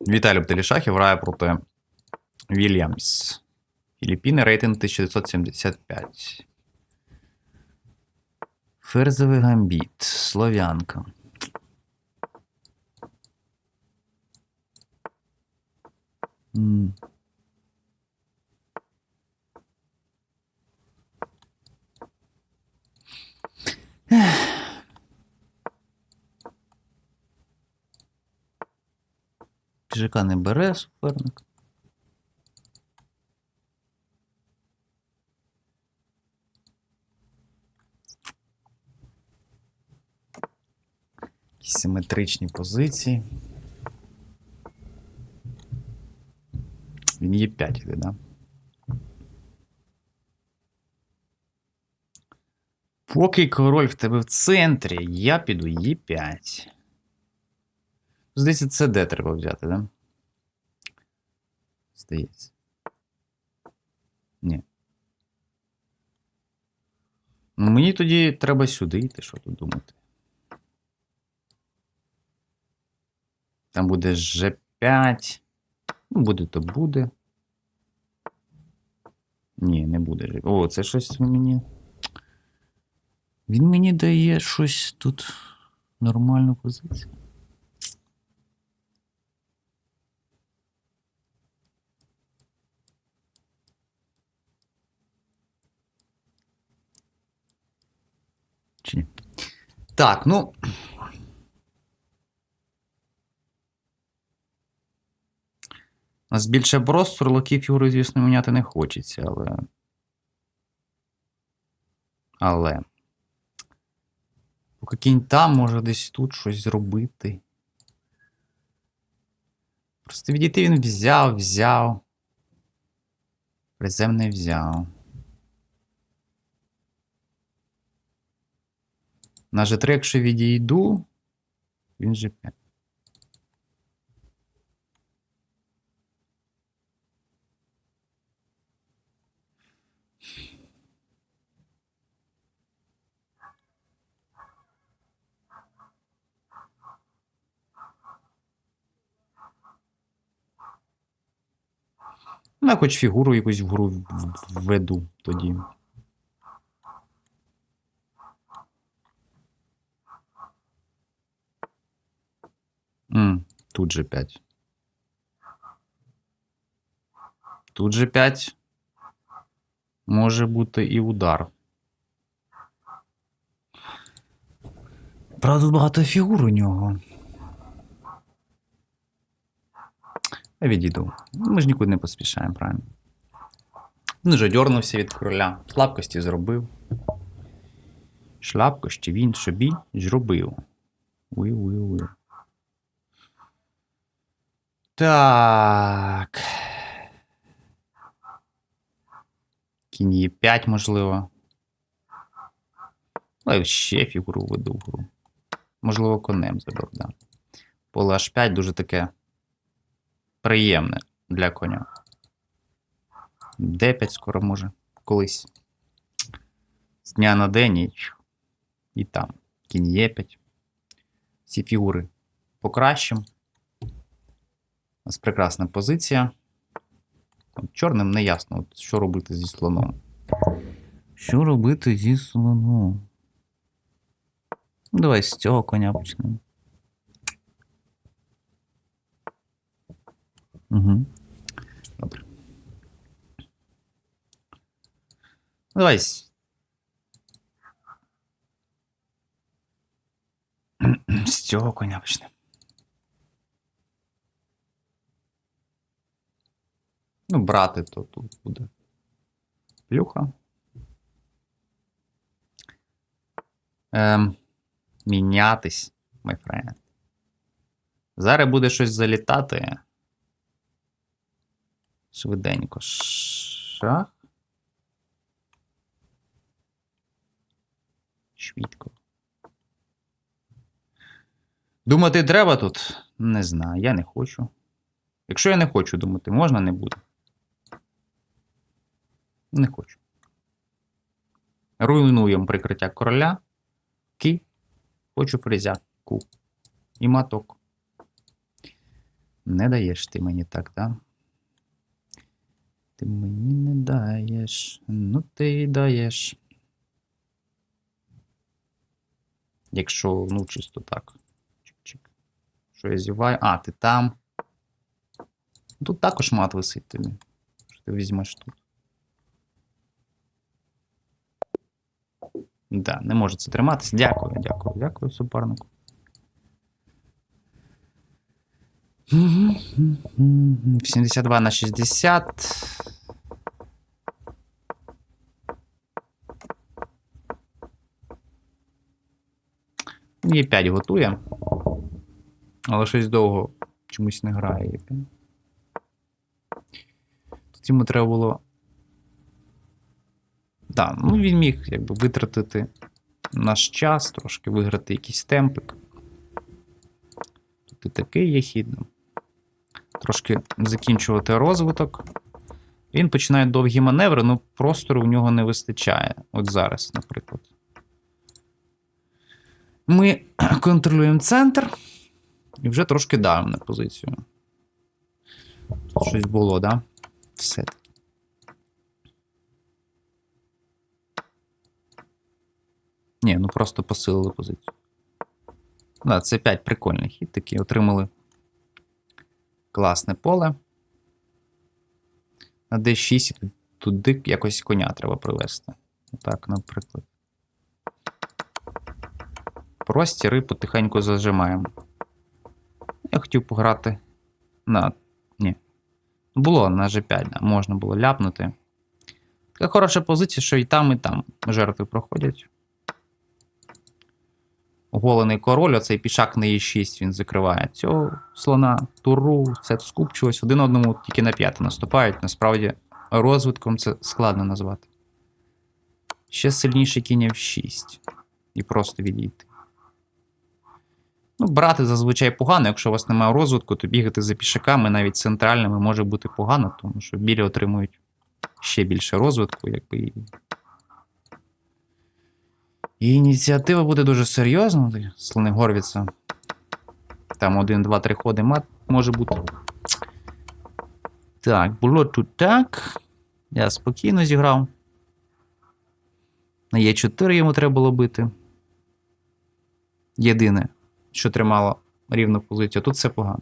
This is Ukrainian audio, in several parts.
Віталій Птелішахів грає проти Вільямс. Філіппіни, рейтинг 1975. Ферзовий гамбіт. Слов'янка. М. ЖК не бере суперник. Симетричні позиції. Він є 5 іде, да? Поки король в тебе в центрі, я піду Е5. Здається, це Д треба взяти, да? Здається. Ні. Ну, мені тоді треба сюди йти, що тут думати. Там буде G5. Ну, буде, то буде. Ні, не буде G. О, це щось мені. Він мені дає щось тут нормальну позицію. Чи ні? Так, ну. У нас більше простору, локі фігури, звісно, міняти не хочеться, але. Але. Поки кінь там може десь тут щось зробити. Просто відійти він взяв, взяв. Призем не взяв. На G3, якщо відійду, він G5. Ну, я хоч фігуру якусь в гру в- в- введу тоді. М, тут же 5. Тут же 5. Може бути і удар. Правда, багато фігур у нього. Я відійду. Ми ж нікуди не поспішаємо, правильно? Він вже дьорнувся від короля. Слабкості зробив. Слабкості він собі зробив. Уй-уй-уй. Так. Кінь є 5, можливо. Але ще фігуру веду в гру. Можливо, конем забрав, да. Поле H5 дуже таке приємне для коня. D5 скоро може колись. З дня на день і, і там. Кінь Е5. Всі фігури покращимо. У нас прекрасна позиція. От Чорним не ясно, от що робити зі слоном. Що робити зі слоном? Ну, Давай з цього коня почнемо. Угу. Добре. Давай. З цього коня почнемо. Ну, брати то тут буде. Плюха. Ем, мінятись, my friend. Зараз буде щось залітати. Швиденько. Шах. Швидко. Думати треба тут? Не знаю, я не хочу. Якщо я не хочу думати, можна не буде. Не хочу. Руйнуємо прикриття короля. Ки. Хочу фрезя. І маток. Не даєш ти мені так, да? Ти мені не даєш. Ну ти даєш. Якщо, ну, чисто так. Чик-чик. Що я зіваю? А, ти там. Тут також мат висить тобі. Що ти візьмеш тут? Да, не може це триматися. Дякую, дякую, дякую, супернику. 72 на 60. Є 5 готує. Але щось довго чомусь не грає. Тут йому треба було. Так, ну він міг якби витратити наш час, трошки виграти якийсь темпик. Тут і такий є хід. Трошки закінчувати розвиток. Він починає довгі маневри, ну простору в нього не вистачає. От зараз, наприклад. Ми контролюємо центр і вже трошки давимо на позицію. Тут щось було, да? Все. Ні, ну просто посилили позицію. Да, це 5 прикольний хід такий. Отримали класне поле. На D6 і туди якось коня треба привезти. Так, наприклад. Простіри потихеньку зажимаємо. Я хотів пограти на. Ні. Було на G5, да, можна було ляпнути. Така хороша позиція, що і там, і там жертви проходять. Оголений король, оцей пішак на Е6 він закриває цього слона, туру, все скупчилось один одному тільки на п'яти наступають. Насправді, розвитком це складно назвати. Ще сильніший кінь F6. І просто відійти. Ну, брати зазвичай погано, якщо у вас немає розвитку, то бігати за пішаками, навіть центральними, може бути погано, тому що білі отримують ще більше розвитку, якби. І ініціатива буде дуже серйозна. Слони Горвіца. Там 1, 2, 3 ходи мат може бути. Так, було тут так. Я спокійно зіграв. На Е4 йому треба було бити. Єдине, що тримало рівну позицію. Тут все погано.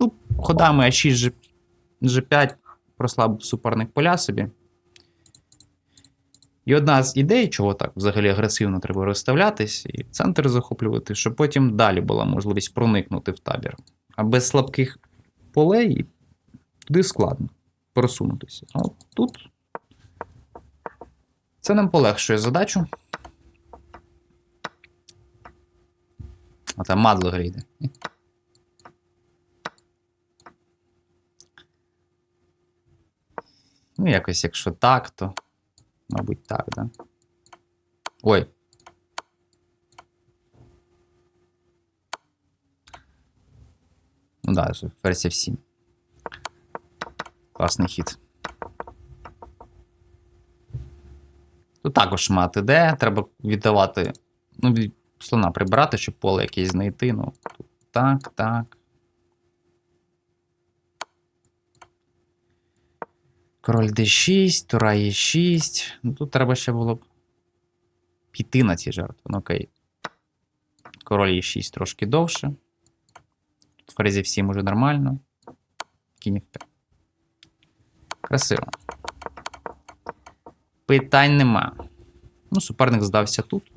Ну, ходами А6 G5 прослабив суперник поля собі. І одна з ідей, чого так взагалі агресивно треба розставлятись, і центр захоплювати, щоб потім далі була можливість проникнути в табір. А без слабких полей туди складно просунутися. А от тут це нам полегшує задачу. А там мадло грійде. Ну, якось, якщо так, то. Мабуть, так, да? Ой. Ну да, версія 7. Класний хід. Тут також мати де. Треба віддавати. Ну, слона прибрати, щоб поле якесь знайти. Ну, тут так, так. Король d6, тура e6. Ну тут треба ще було б піти на ці жертви. Ну окей. Король e6 трошки довше. Тут фрезі 7 уже нормально. Кінь f5. Красиво. Питань нема. Ну, суперник здався тут.